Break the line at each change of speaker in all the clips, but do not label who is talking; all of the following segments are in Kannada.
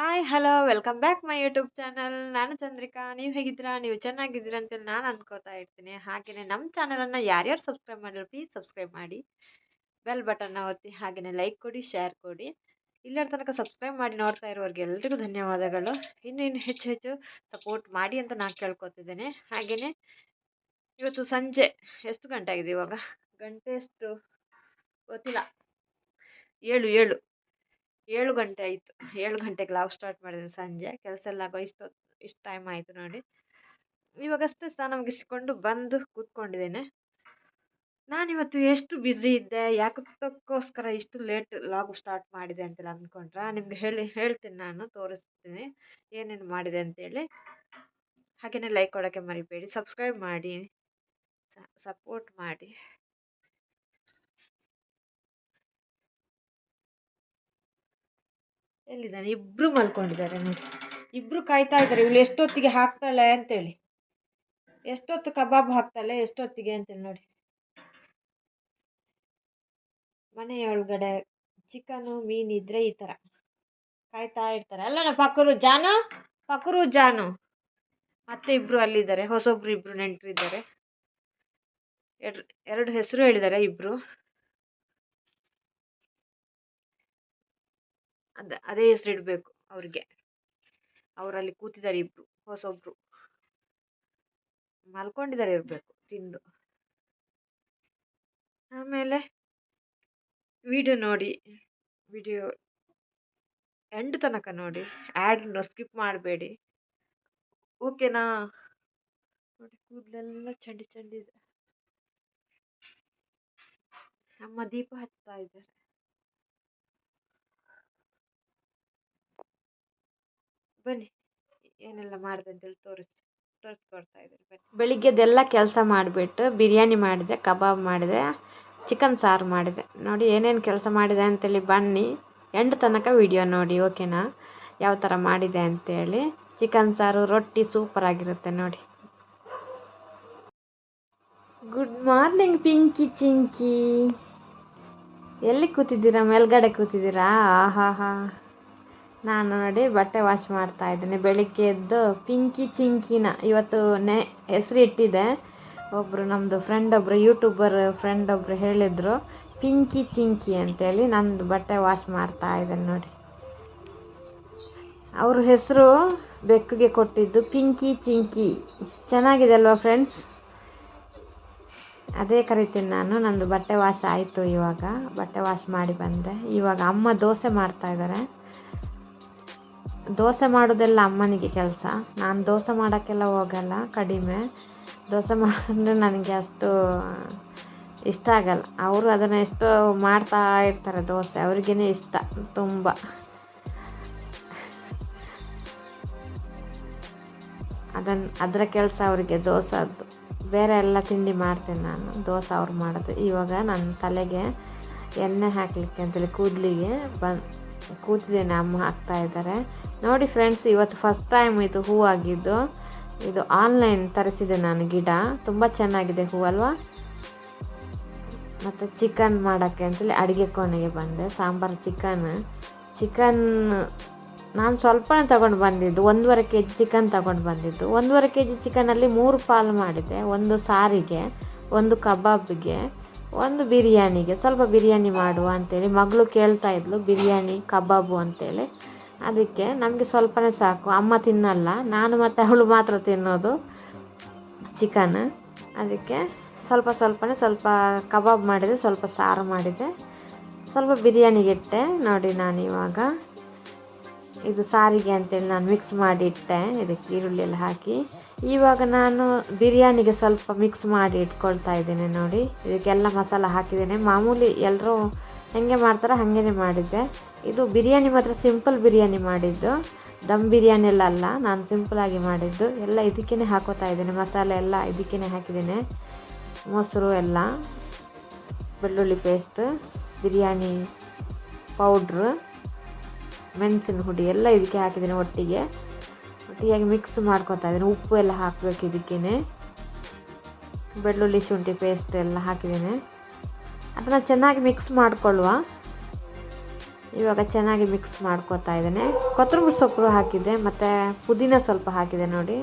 Hi hello welcome back my YouTube channel ನಾನು ಚಂದ್ರಿಕಾ. ನೀವು ಹೇಗಿದ್ದೀರಾ? ನೀವು ಚೆನ್ನಾಗಿದ್ದೀರಾ ಅಂತೇಳಿ ನಾನು ಅಂದ್ಕೋತಾ ಇರ್ತೀನಿ. ಹಾಗೆಯೇ ನಮ್ಮ ಚಾನಲನ್ನು ಯಾರ್ಯಾರು ಸಬ್ಸ್ಕ್ರೈಬ್ ಮಾಡಿದ್ರು ಪ್ಲೀಸ್ ಸಬ್ಸ್ಕ್ರೈಬ್ ಮಾಡಿ. ಬೆಲ್ ಬಟನ್ನ ಒತ್ತಿ ಹಾಗೆಯೇ ಲೈಕ್ ಕೊಡಿ ಶೇರ್ ಕೊಡಿ. ಇಲ್ಲರ ತನಕ ಸಬ್ಸ್ಕ್ರೈಬ್ ಮಾಡಿ ನೋಡ್ತಾ ಇರೋರಿಗೆ ಎಲ್ರಿಗೂ ಧನ್ಯವಾದಗಳು. ಇನ್ನೂ, ಇನ್ನು ಹೆಚ್ಚು ಹೆಚ್ಚು ಸಪೋರ್ಟ್ ಮಾಡಿ ಅಂತ ನಾನು ಕೇಳ್ಕೊತಿದ್ದೇನೆ. ಹಾಗೆಯೇ ಇವತ್ತು ಸಂಜೆ, ಎಷ್ಟು ಗಂಟೆ ಆಗಿದೆ ಇವಾಗ? ಗಂಟೆ ಎಷ್ಟು? ಗೊತ್ತಿಲ್ಲ. ಏಳು ಏಳು. ಏಳು ಗಂಟೆ ಆಯಿತು. ಏಳು ಗಂಟೆಗೆ ಲಾವ್ ಸ್ಟಾರ್ಟ್ ಮಾಡಿದೆ ಸಂಜೆ. ಕೆಲಸ ಎಲ್ಲ ಆಗೋ ಇಷ್ಟು ಇಷ್ಟು ಟೈಮ್ ಆಯಿತು ನೋಡಿ. ಇವಾಗಷ್ಟೇ ಸ್ನಾನ ಮುಗಿಸಿಕೊಂಡು ಬಂದು ಕೂತ್ಕೊಂಡಿದ್ದೇನೆ. ನಾನಿವತ್ತು ಎಷ್ಟು ಬ್ಯುಸಿ ಇದ್ದೆ ಯಾಕಕ್ಕೋಸ್ಕರ ಇಷ್ಟು ಲೇಟ್ ಲಾಗ್ ಸ್ಟಾರ್ಟ್ ಮಾಡಿದೆ ಅಂತೆಲ್ಲ ಅಂದ್ಕೊಂಡ್ರೆ? ನಿಮ್ಗೆ ಹೇಳಿ, ಹೇಳ್ತೀನಿ ನಾನು, ತೋರಿಸ್ತೀನಿ ಏನೇನು ಮಾಡಿದೆ ಅಂತೇಳಿ. ಹಾಗೆಯೇ ಲೈಕ್ ಕೊಡೋಕ್ಕೆ ಮರಿಬೇಡಿ. ಸಬ್ಸ್ಕ್ರೈಬ್ ಮಾಡಿ ಸಪೋರ್ಟ್ ಮಾಡಿ. ಎಲ್ಲಿದ್ದಾನೆ ಇಬ್ರು ಮಲ್ಕೊಂಡಿದ್ದಾರೆ ನೋಡಿ. ಇಬ್ರು ಕಾಯ್ತಾ ಇದ್ದಾರೆ. ಇವಳು ಎಷ್ಟೊತ್ತಿಗೆ ಹಾಕ್ತಾಳೆ ಅಂತೇಳಿ. ಎಷ್ಟೊತ್ತು ಕಬಾಬ್ ಹಾಕ್ತಾಳೆ, ಎಷ್ಟೊತ್ತಿಗೆ ಅಂತೇಳಿ ನೋಡಿ. ಮನೆಯೊಳಗಡೆ ಚಿಕನು, ಮೀನು ಇದ್ರೆ ಈ ಥರ ಕಾಯ್ತಾ ಇರ್ತಾರೆ. ಅಲ್ಲಣ್ಣ ಪಕ್ಕರು ಜಾನು? ಪಕ್ಕರು ಜಾನು. ಮತ್ತೆ ಇಬ್ರು ಅಲ್ಲಿದ್ದಾರೆ. ಹೊಸೊಬ್ರು ಇಬ್ರು ನೆಂಟರಿದ್ದಾರೆ. ಎರಡು ಎರಡು ಹೆಸರು ಹೇಳಿದ್ದಾರೆ ಇಬ್ರು. ಅದ ಅದೇ ಹೆಸರು ಇಡಬೇಕು ಅವ್ರಿಗೆ. ಅವರಲ್ಲಿ ಕೂತಿದ್ದಾರೆ ಇಬ್ರು, ಹೊಸೊಬ್ರು. ಮಲ್ಕೊಂಡಿದ್ದಾರೆ ಇರಬೇಕು, ತಿಂದು. ಆಮೇಲೆ ವಿಡಿಯೋ ನೋಡಿ, ವಿಡಿಯೋ ಎಂಡ್ ತನಕ ನೋಡಿ. ಆ್ಯಡನ್ನು ಸ್ಕಿಪ್ ಮಾಡಬೇಡಿ. ಓಕೆನಾ? ನೋಡಿ, ಕೂದಲೆಲ್ಲ ಚಂಡಿ ಚಂಡಿದೆ ನಮ್ಮ ದೀಪ ಹಚ್ತಾ ಇದ್ದಾರೆ. ಬನ್ನಿ, ಏನೆಲ್ಲ ಮಾಡಿದೆ ಅಂತೇಳಿ ತೋರಿಸಿ, ತೋರಿಸ್ಕೊಡ್ತಾ ಇದ್ದೀನಿ, ಬನ್ನಿ. ಬೆಳಿಗ್ಗೆದೆಲ್ಲ ಕೆಲಸ ಮಾಡಿಬಿಟ್ಟು ಬಿರಿಯಾನಿ ಮಾಡಿದೆ, ಕಬಾಬ್ ಮಾಡಿದೆ, ಚಿಕನ್ ಸಾರು ಮಾಡಿದೆ. ನೋಡಿ ಏನೇನು ಕೆಲಸ ಮಾಡಿದೆ ಅಂತೇಳಿ ಬನ್ನಿ. ಎಂಡ್ ತನಕ ವಿಡಿಯೋ ನೋಡಿ, ಓಕೆನಾ? ಯಾವ ಥರ ಮಾಡಿದೆ ಅಂತೇಳಿ. ಚಿಕನ್ ಸಾರು ರೊಟ್ಟಿ ಸೂಪರ್ ಆಗಿರುತ್ತೆ ನೋಡಿ. Good morning Pinky, Chinki. ಎಲ್ಲಿ ಕೂತಿದ್ದೀರಾ? ಮೇಲ್ಗಡೆ ಕೂತಿದ್ದೀರಾ? ಆಹಾ ಹಾ ನಾನು ನೋಡಿ ಬಟ್ಟೆ ವಾಶ್ ಮಾಡ್ತಾ ಇದ್ದೀನಿ. ಬೆಳಿಗ್ಗೆ ಎದ್ದು ಪಿಂಕಿ ಚಿಂಕಿನ ಇವತ್ತು ನೆ ಹೆಸರು ಇಟ್ಟಿದೆ. ಒಬ್ಬರು ನಮ್ಮದು ಫ್ರೆಂಡ್ ಒಬ್ಬರು ಯೂಟ್ಯೂಬರ್ ಫ್ರೆಂಡ್ ಒಬ್ಬರು ಹೇಳಿದರು, ಪಿಂಕಿ ಚಿಂಕಿ ಅಂತೇಳಿ ನಂದು ಬಟ್ಟೆ ವಾಶ್ ಮಾಡ್ತಾ ಇದ್ದೀನಿ ನೋಡಿ. ಅವ್ರ ಹೆಸರು ಬೆಕ್ಕಿಗೆ ಕೊಟ್ಟಿದ್ದು ಪಿಂಕಿ ಚಿಂಕಿ. ಚೆನ್ನಾಗಿದೆ ಅಲ್ವಾ ಫ್ರೆಂಡ್ಸ್ ಅದೇ ಕರಿತೀನಿ ನಾನು, ನಂದು ಬಟ್ಟೆ ವಾಶ್ ಆಯಿತು ಇವಾಗ. ಬಟ್ಟೆ ವಾಶ್ ಮಾಡಿ ಬಂದೆ. ಇವಾಗ ಅಮ್ಮ ದೋಸೆ ಮಾಡ್ತಾ ಇದ್ದಾರೆ. ದೋಸೆ ಮಾಡೋದೆಲ್ಲ ಅಮ್ಮನಿಗೆ ಕೆಲಸ. ನಾನು ದೋಸೆ ಮಾಡೋಕ್ಕೆಲ್ಲ ಹೋಗಲ್ಲ, ಕಡಿಮೆ. ದೋಸೆ ಮಾಡೋದಂದರೆ ನನಗೆ ಅಷ್ಟು ಇಷ್ಟ ಆಗಲ್ಲ. ಅವರು ಅದನ್ನು ಎಷ್ಟು ಮಾಡ್ತಾ ಇರ್ತಾರೆ ದೋಸೆ ಅವ್ರಿಗೇ ಇಷ್ಟ ತುಂಬ. ಅದನ್ನು ಅದರ ಕೆಲಸ ಅವರಿಗೆ ದೋಸೆದ್ದು. ಬೇರೆ ಎಲ್ಲ ತಿಂಡಿ ಮಾಡ್ತೀನಿ ನಾನು. ದೋಸೆ ಅವ್ರು ಮಾಡೋದು. ಇವಾಗ ನನ್ನ ತಲೆಗೆ ಎಣ್ಣೆ ಹಾಕಲಿಕ್ಕೆ ಅಂತೇಳಿ ಕೂದಲಿಗೆ ಬಂದು ಕೂತಿದ್ದೇನೆ. ಅಮ್ಮ ಹಾಕ್ತಾ ಇದ್ದಾರೆ. ನೋಡಿ ಫ್ರೆಂಡ್ಸ್ ಇವತ್ತು ಫಸ್ಟ್ ಟೈಮ್ ಇದು ಹೂ ಆಗಿದ್ದು ಇದು ಆನ್ಲೈನ್ ತರಿಸಿದೆ ನಾನು ಗಿಡ. ತುಂಬ ಚೆನ್ನಾಗಿದೆ ಹೂ ಅಲ್ವಾ? ಮತ್ತು ಚಿಕನ್ ಮಾಡೋಕ್ಕೆ ಅಂತೇಳಿ ಅಡುಗೆ ಕೋಣೆಗೆ ಬಂದೆ. ಸಾಂಬಾರು ಚಿಕನ್ ಚಿಕನ್ ನಾನು ಸ್ವಲ್ಪನೇ ತಗೊಂಡು ಬಂದಿದ್ದು. ಒಂದೂವರೆ ಕೆ ಜಿ ಚಿಕನ್ ತಗೊಂಡು ಬಂದಿದ್ದು. ಒಂದೂವರೆ ಕೆ ಜಿ ಚಿಕನಲ್ಲಿ ಮೂರು ಪಾಲು ಮಾಡಿದೆ. ಒಂದು ಸಾರಿಗೆ, ಒಂದು ಕಬಾಬ್ಗೆ, ಒಂದು ಬಿರಿಯಾನಿಗೆ. ಸ್ವಲ್ಪ ಬಿರಿಯಾನಿ ಮಾಡುವ ಅಂತೇಳಿ ಮಗಳು ಕೇಳ್ತಾ ಇದ್ಲು, ಬಿರಿಯಾನಿ, ಕಬಾಬು ಅಂತೇಳಿ. ಅದಕ್ಕೆ ನಮಗೆ ಸ್ವಲ್ಪನೇ ಸಾಕು. ಅಮ್ಮ ತಿನ್ನಲ್ಲ. ನಾನು ಮತ್ತು ಅವಳು ಮಾತ್ರ ತಿನ್ನೋದು ಚಿಕನ್ ಅದಕ್ಕೆ ಸ್ವಲ್ಪ ಸ್ವಲ್ಪನೇ ಸ್ವಲ್ಪ ಕಬಾಬ್ ಮಾಡಿದೆ, ಸ್ವಲ್ಪ ಸಾರು ಮಾಡಿದೆ. ಸ್ವಲ್ಪ ಬಿರಿಯಾನಿಗೆ ಇಟ್ಟೆ. ನೋಡಿ ನಾನು ಇವಾಗ ಇದು ಸಾರಿಗೆ ಅಂತೇಳಿ ನಾನು ಮಿಕ್ಸ್ ಮಾಡಿ ಇಟ್ಟೆ. ಇದಕ್ಕೆ ಈರುಳ್ಳಿ ಎಲ್ಲ ಹಾಕಿ. ಇವಾಗ ನಾನು ಬಿರಿಯಾನಿಗೆ ಸ್ವಲ್ಪ ಮಿಕ್ಸ್ ಮಾಡಿ ಇಟ್ಕೊಳ್ತಾ ಇದ್ದೇನೆ ನೋಡಿ. ಇದಕ್ಕೆಲ್ಲ ಮಸಾಲ ಹಾಕಿದ್ದೇನೆ. ಮಾಮೂಲಿ ಎಲ್ಲರೂ ಹೆಂಗೆ ಮಾಡ್ತಾರೋ ಹಾಗೇ ಮಾಡಿದ್ದೆ. ಇದು ಬಿರಿಯಾನಿ ಮಾತ್ರ ಸಿಂಪಲ್ ಬಿರಿಯಾನಿ ಮಾಡಿದ್ದು. ದಮ್ ಬಿರಿಯಾನಿ ಎಲ್ಲ ಅಲ್ಲ, ನಾನು ಸಿಂಪಲಾಗಿ ಮಾಡಿದ್ದು. ಎಲ್ಲ ಇದಕ್ಕೇ ಹಾಕೋತಾ ಇದ್ದೇನೆ, ಮಸಾಲೆ ಎಲ್ಲ ಇದಕ್ಕೇ ಹಾಕಿದ್ದೇನೆ. ಮೊಸರು ಎಲ್ಲ, ಬೆಳ್ಳುಳ್ಳಿ ಪೇಸ್ಟ್ ಬಿರಿಯಾನಿ ಪೌಡ್ರು ಮೆಣಸಿನ ಹುಡಿ ಎಲ್ಲ ಇದಕ್ಕೆ ಹಾಕಿದ್ದೀನಿ ಒಟ್ಟಿಗೆ. ಒಟ್ಟಿಗೆ ಮಿಕ್ಸ್ ಮಾಡ್ಕೊತಾ ಇದ್ದೀನಿ, ಉಪ್ಪು ಎಲ್ಲ ಹಾಕಬೇಕು ಇದಕ್ಕೇ ಬೆಳ್ಳುಳ್ಳಿ ಶುಂಠಿ ಪೇಸ್ಟ್ ಎಲ್ಲ ಹಾಕಿದ್ದೀನಿ. ಅದನ್ನು ಚೆನ್ನಾಗಿ ಮಿಕ್ಸ್ ಮಾಡಿಕೊಳ್ಳುವ ಇವಾಗ ಚೆನ್ನಾಗಿ ಮಿಕ್ಸ್ ಮಾಡ್ಕೋತಾ ಇದ್ದೇನೆ. ಕೊತ್ತಂಬರಿ ಸೊಪ್ಪು ಹಾಕಿದ್ದೆ, ಮತ್ತು ಪುದೀನ ಸ್ವಲ್ಪ ಹಾಕಿದೆ ನೋಡಿ.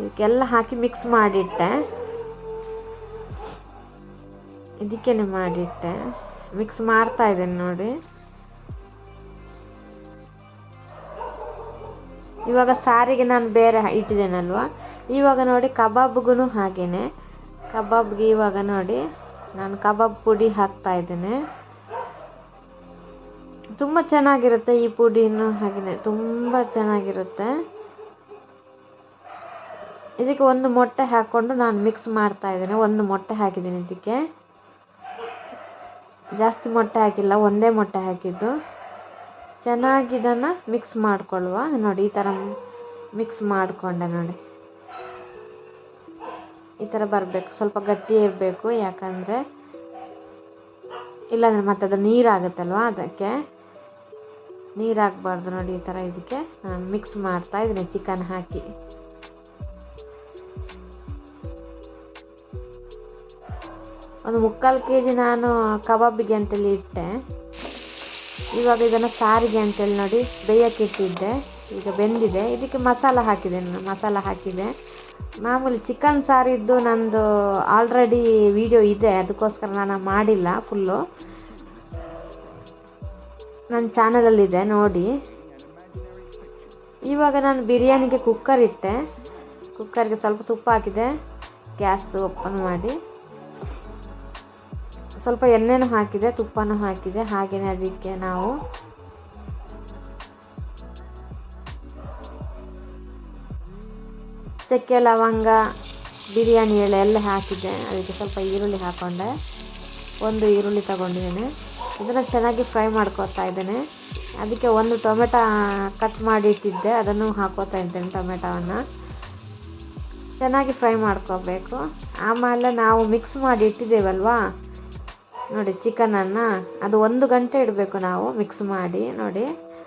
ಇದಕ್ಕೆಲ್ಲ ಹಾಕಿ ಮಿಕ್ಸ್ ಮಾಡಿಟ್ಟೆ. ಇದಕ್ಕೇನೆ ಮಾಡಿಟ್ಟೆ. ಮಿಕ್ಸ್ ಮಾಡ್ತಾ ಇದ್ದೇನೆ ನೋಡಿ. ಇವಾಗ ಸಾರಿಗೆ ನಾನು ಬೇರೆ ಇಟ್ಟಿದ್ದೇನಲ್ವ? ಇವಾಗ ನೋಡಿ ಕಬಾಬ್ಗೂ ಹಾಗೇನೆ. ಕಬಾಬ್ಗೆ ಇವಾಗ ನೋಡಿ ನಾನು ಕಬಾಬ್ ಪುಡಿ ಹಾಕ್ತಾ ಇದ್ದೇನೆ. ತುಂಬ ಚೆನ್ನಾಗಿರುತ್ತೆ ಈ ಪುಡಿನೂ ಹಾಗೆಯೇ ತುಂಬ ಚೆನ್ನಾಗಿರುತ್ತೆ. ಇದಕ್ಕೆ ಒಂದು ಮೊಟ್ಟೆ ಹಾಕ್ಕೊಂಡು ನಾನು ಮಿಕ್ಸ್ ಮಾಡ್ತಾ ಇದ್ದೇನೆ, ಒಂದು ಮೊಟ್ಟೆ ಹಾಕಿದ್ದೀನಿ ಇದಕ್ಕೆ. ಜಾಸ್ತಿ ಮೊಟ್ಟೆ ಹಾಕಿಲ್ಲ, ಒಂದೇ ಮೊಟ್ಟೆ ಹಾಕಿದ್ದು. ಚೆನ್ನಾಗಿ ಇದನ್ನು ಮಿಕ್ಸ್ ಮಾಡಿಕೊಳ್ಳುವ, ನೋಡಿ ಈ ಥರ ಮಿಕ್ಸ್ ಮಾಡಿಕೊಂಡೆ ನೋಡಿ. ಈ ಥರ ಬರಬೇಕು. ಸ್ವಲ್ಪ ಗಟ್ಟಿ ಇರಬೇಕು, ಯಾಕಂದರೆ ಇಲ್ಲಾಂದರೆ ಮತ್ತೆ ಅದು ನೀರಾಗುತ್ತಲ್ವ ಅದಕ್ಕೆ. ನೀರಾಗಬಾರ್ದು ನೋಡಿ ಈ ಥರ ಇದಕ್ಕೆ. ಮಿಕ್ಸ್ ಮಾಡ್ತಾ ಇದ್ದೀನಿ ಚಿಕನ್ ಹಾಕಿ. ಒಂದು ಮುಕ್ಕಾಲು ಕೆ ಜಿ ನಾನು ಕಬಾಬಿಗೆ ಅಂತೇಳಿ ಇಟ್ಟೆ. ಇವಾಗ ಇದನ್ನು ಸಾರಿಗೆ ಅಂತೇಳಿ ನೋಡಿ ಬೇಯಕ್ಕೆ ಇಟ್ಟಿದ್ದೆ. ಈಗ ಬೆಂದಿದೆ. ಇದಕ್ಕೆ ಮಸಾಲ ಹಾಕಿದೆ ನಾನು. ಮಸಾಲ ಹಾಕಿದೆ. ಮಾಮೂಲಿ ಚಿಕನ್ ಸಾರಿದ್ದು ನಂದು ಆಲ್ರೆಡಿ ವಿಡಿಯೋ ಇದೆ, ಅದಕ್ಕೋಸ್ಕರ ನಾನು ಮಾಡಿಲ್ಲ ಫುಲ್ಲು ನನ್ನ ಚಾನಲಲ್ಲಿದೆ ನೋಡಿ. ಇವಾಗ ನಾನು ಬಿರಿಯಾನಿಗೆ ಕುಕ್ಕರ್ ಇಟ್ಟೆ. ಕುಕ್ಕರ್ಗೆ ಸ್ವಲ್ಪ ತುಪ್ಪ ಹಾಕಿದೆ. ಗ್ಯಾಸ್ ಓಪನ್ ಮಾಡಿ. ಸ್ವಲ್ಪ ಎಣ್ಣೆನೂ ಹಾಕಿದೆ, ತುಪ್ಪನೂ ಹಾಕಿದೆ ಹಾಗೆಯೇ ಅದಕ್ಕೆ ನಾವು ಚಕ್ಕೆ ಲವಂಗ, ಬಿರಿಯಾನಿ ಎಲೆ ಎಲ್ಲ ಹಾಕಿದ್ದೆ. ಅದಕ್ಕೆ ಸ್ವಲ್ಪ ಈರುಳ್ಳಿ ಹಾಕ್ಕೊಂಡೆ ಒಂದು ಈರುಳ್ಳಿ ತಗೊಂಡಿದ್ದೇನೆ. ಇದನ್ನು ಚೆನ್ನಾಗಿ ಫ್ರೈ ಮಾಡ್ಕೋತಾ ಇದ್ದೇನೆ. ಅದಕ್ಕೆ ಒಂದು ಟೊಮೆಟೊ ಕಟ್ ಮಾಡಿ ಇಟ್ಟಿದ್ದೆ. ಅದನ್ನು ಹಾಕೋತಾ ಇದ್ದೇನೆ ಟೊಮೆಟೊವನ್ನು. ಚೆನ್ನಾಗಿ ಫ್ರೈ ಮಾಡ್ಕೋಬೇಕು. ಆಮೇಲೆ ನಾವು ಮಿಕ್ಸ್ ಮಾಡಿ ಇಟ್ಟಿದ್ದೇವಲ್ವಾ? ನೋಡಿ, ಚಿಕನನ್ನು. ಅದು ಒಂದು ಗಂಟೆ ಇಡಬೇಕು ನಾವು ಮಿಕ್ಸ್ ಮಾಡಿ. ನೋಡಿ,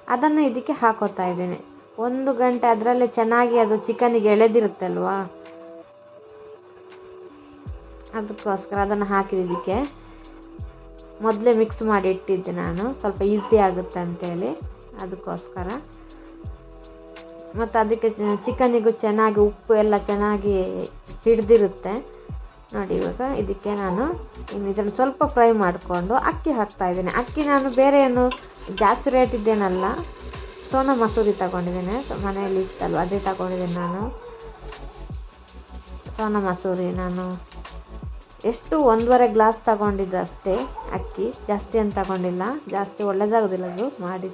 ಅದನ್ನು ಇದಕ್ಕೆ ಹಾಕೋತಾ ಇದ್ದೀನಿ. ಒಂದು ಗಂಟೆ ಅದರಲ್ಲೇ ಚೆನ್ನಾಗಿ ಅದು ಚಿಕನಿಗೆ ಎಳೆದಿರುತ್ತಲ್ವಾ? ಅದಕ್ಕೋಸ್ಕರ ಅದನ್ನು ಹಾಕಿದ್ದಕ್ಕೆ ಮೊದಲೇ ಮಿಕ್ಸ್ ಮಾಡಿ ಇಟ್ಟಿದ್ದೆ ನಾನು. ಸ್ವಲ್ಪ ಈಸಿ ಆಗುತ್ತೆ ಅಂತೇಳಿ ಅದಕ್ಕೋಸ್ಕರ. ಮತ್ತು ಅದಕ್ಕೆ ಚಿಕನಿಗೂ ಚೆನ್ನಾಗಿ ಉಪ್ಪು ಎಲ್ಲ ಚೆನ್ನಾಗಿ ಹಿಡಿದಿರುತ್ತೆ. ನೋಡಿ ಇವಾಗ ಇದಕ್ಕೆ ನಾನು ಇದನ್ನು ಸ್ವಲ್ಪ ಫ್ರೈ ಮಾಡಿಕೊಂಡು ಅಕ್ಕಿ ಹಾಕ್ತಾಯಿದ್ದೀನಿ ಅಕ್ಕಿ ನಾನು ಬೇರೆ ಏನು ಜಾಸ್ತಿ ರೇಟ್ ಇದ್ದೇನಲ್ಲ. ಸೋನಾ ಮಸೂರಿ ತಗೊಂಡಿದ್ದೀನಿ. ಮನೆಯಲ್ಲಿ ಇತ್ತಲ್ವ, ಅದೇ ತಗೊಂಡಿದ್ದೀನಿ ನಾನು. ಸೋನಾ ಮಸೂರಿ ನಾನು. ಎಷ್ಟು ಒಂದೂವರೆ ಗ್ಲಾಸ್ ತಗೊಂಡಿದ್ದು ಅಷ್ಟೇ ಅಕ್ಕಿ. ಜಾಸ್ತಿ ಏನು ತಗೊಂಡಿಲ್ಲ. ಜಾಸ್ತಿ ಒಳ್ಳೇದಾಗೋದಿಲ್ಲ ಅದು ಮಾಡಿ,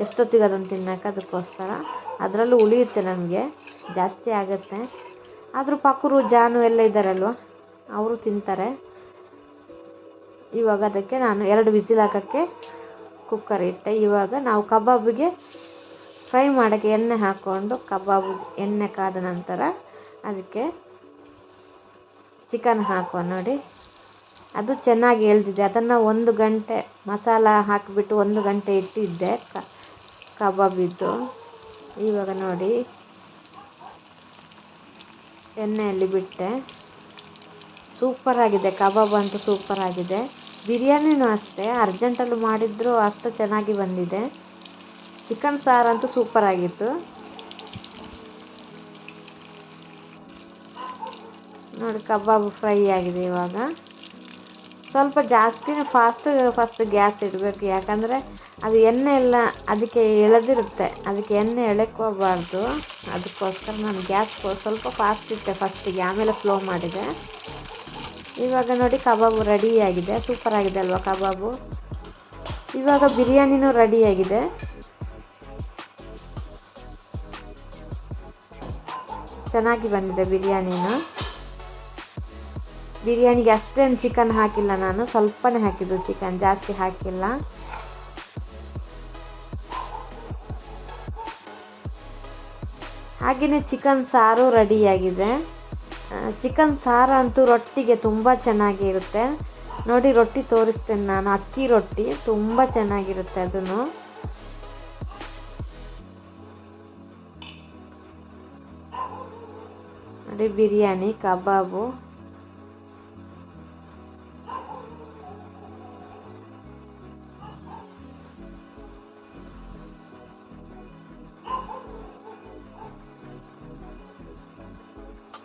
ಎಷ್ಟೊತ್ತಿಗೆ ಅದನ್ನು ತಿನ್ನೋಕೆ ಅದಕ್ಕೋಸ್ಕರ. ಅದರಲ್ಲೂ ಉಳಿಯುತ್ತೆ ನಮಗೆ, ಜಾಸ್ತಿ ಆಗುತ್ತೆ. ಆದರೂ ಪಕ್ಕರು ಜಾನು ಎಲ್ಲ ಇದ್ದಾರಲ್ವ, ಅವರು ತಿಂತಾರೆ. ಇವಾಗ ಅದಕ್ಕೆ ನಾನು ಎರಡು ವಿಸಿಲ್ ಹಾಕೋಕ್ಕೆ ಕುಕ್ಕರ್ ಇಟ್ಟೆ. ಇವಾಗ ನಾವು ಕಬಾಬಿಗೆ ಫ್ರೈ ಮಾಡೋಕ್ಕೆ ಎಣ್ಣೆ ಹಾಕ್ಕೊಂಡು ಕಬಾಬ್ ಎಣ್ಣೆ ಕಾದ ನಂತರ ಅದಕ್ಕೆ ಚಿಕನ್ ಹಾಕುವ ನೋಡಿ. ಅದು ಚೆನ್ನಾಗಿ ಎಳ್ದಿದೆ. ಅದನ್ನು ಒಂದು ಗಂಟೆ ಮಸಾಲ ಹಾಕಿಬಿಟ್ಟು ಒಂದು ಗಂಟೆ ಇಟ್ಟಿದ್ದೆ. ಕ ಕಬಾಬಿದ್ದು ಇವಾಗ ನೋಡಿ ಎಣ್ಣೆಯಲ್ಲಿ ಬಿಟ್ಟೆ. ಸೂಪರಾಗಿದೆ ಕಬಾಬ್ ಅಂತೂ ಸೂಪರಾಗಿದೆ ಬಿರಿಯಾನಿನೂ ಅಷ್ಟೇ. ಅರ್ಜೆಂಟಲ್ಲಿ ಮಾಡಿದ್ರು ಅಷ್ಟು ಚೆನ್ನಾಗಿ ಬಂದಿದೆ. ಚಿಕನ್ ಸಾರಂತೂ ಸೂಪರಾಗಿತ್ತು ನೋಡಿ, ಕಬಾಬ್ ಫ್ರೈ ಆಗಿದೆ ಇವಾಗ. ಸ್ವಲ್ಪ ಜಾಸ್ತಿನೇ ಫಾಸ್ಟ್ ಫಸ್ಟ್ ಗ್ಯಾಸ್ ಇಡಬೇಕು, ಯಾಕಂದರೆ ಅದು ಎಣ್ಣೆ ಎಲ್ಲ ಅದಕ್ಕೆ ಎಳೆದಿರುತ್ತೆ. ಅದಕ್ಕೆ ಎಣ್ಣೆ ಎಳೆಕೋಬಾರ್ದು. ಅದಕ್ಕೋಸ್ಕರ ನಾನು ಗ್ಯಾಸ್ ಸ್ವಲ್ಪ ಫಾಸ್ಟ್ ಇಟ್ಟೆ ಫಸ್ಟಿಗೆ ಆಮೇಲೆ ಸ್ಲೋ ಮಾಡಿದೆ. ಇವಾಗ ನೋಡಿ, ಕಬಾಬು ರೆಡಿಯಾಗಿದೆ ಸೂಪರ್ ಆಗಿದೆ ಅಲ್ವಾ ಕಬಾಬು? ಇವಾಗ ಬಿರಿಯಾನಿನೂ ರೆಡಿಯಾಗಿದೆ ಚೆನ್ನಾಗಿ ಬಂದಿದೆ ಬಿರಿಯಾನಿನ. ಬಿರಿಯಾನಿಗೆ ಅಷ್ಟೇನು ಚಿಕನ್ ಹಾಕಿಲ್ಲ ನಾನು, ಸ್ವಲ್ಪನೇ ಹಾಕಿದ್ದು ಚಿಕನ್ ಜಾಸ್ತಿ ಹಾಕಿಲ್ಲ. ಹಾಗೆಯೇ ಚಿಕನ್ ಸಾರು ರೆಡಿಯಾಗಿದೆ. ಚಿಕನ್ ಸಾರು ಅಂತೂ ರೊಟ್ಟಿಗೆ ತುಂಬ ಚೆನ್ನಾಗಿರುತ್ತೆ. ನೋಡಿ, ರೊಟ್ಟಿ ತೋರಿಸ್ತೇನೆ ನಾನು, ಅಕ್ಕಿ ರೊಟ್ಟಿ ತುಂಬ ಚೆನ್ನಾಗಿರುತ್ತೆ ಅದನ್ನು. ನೋಡಿ, ಬಿರಿಯಾನಿ, ಕಬಾಬು.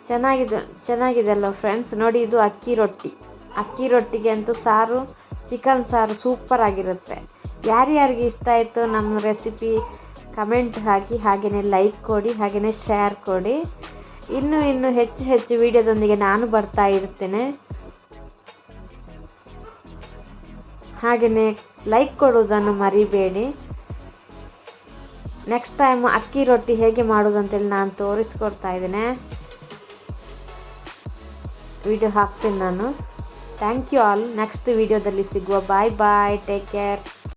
ಚೆನ್ನಾಗಿದೆ ಚೆನ್ನಾಗಿದೆ ಅಲ್ಲ ಫ್ರೆಂಡ್ಸ್ ನೋಡಿ, ಇದು ಅಕ್ಕಿ ರೊಟ್ಟಿ. ಅಕ್ಕಿ ರೊಟ್ಟಿಗೆ ಅಂತೂ ಸಾರು ಚಿಕನ್ ಸಾರು ಸೂಪರ್ ಆಗಿರುತ್ತೆ. ಯಾರ್ಯಾರಿಗೆ ಇಷ್ಟ ಆಯಿತು ನಮ್ಮ ರೆಸಿಪಿ ಕಮೆಂಟ್ ಹಾಕಿ ಹಾಗೆಯೇ ಲೈಕ್ ಕೊಡಿ ಹಾಗೆಯೇ ಶೇರ್ ಕೊಡಿ. ಇನ್ನು ಇನ್ನು ಹೆಚ್ಚು ಹೆಚ್ಚು ವಿಡಿಯೋದೊಂದಿಗೆ ನಾನು ಬರ್ತಾ ಇರ್ತೇನೆ. ಹಾಗೆಯೇ ಲೈಕ್ ಕೊಡುವುದನ್ನು ಮರಿಬೇಡಿ. ನೆಕ್ಸ್ಟ್ ಟೈಮ್ ಅಕ್ಕಿ ರೊಟ್ಟಿ ಹೇಗೆ ಮಾಡೋದು ನಾನು ತೋರಿಸ್ಕೊಡ್ತಾ ಇದ್ದೇನೆ. ವಿಡಿಯೋ ಹಾಕ್ತೀನಿ ನಾನು. ಥ್ಯಾಂಕ್ ಯು ಆಲ್ ನೆಕ್ಸ್ಟ್ ವಿಡಿಯೋದಲ್ಲಿ ಸಿಗುವ. ಬಾಯ್ ಬಾಯ್ ಟೇಕ್ ಕೇರ್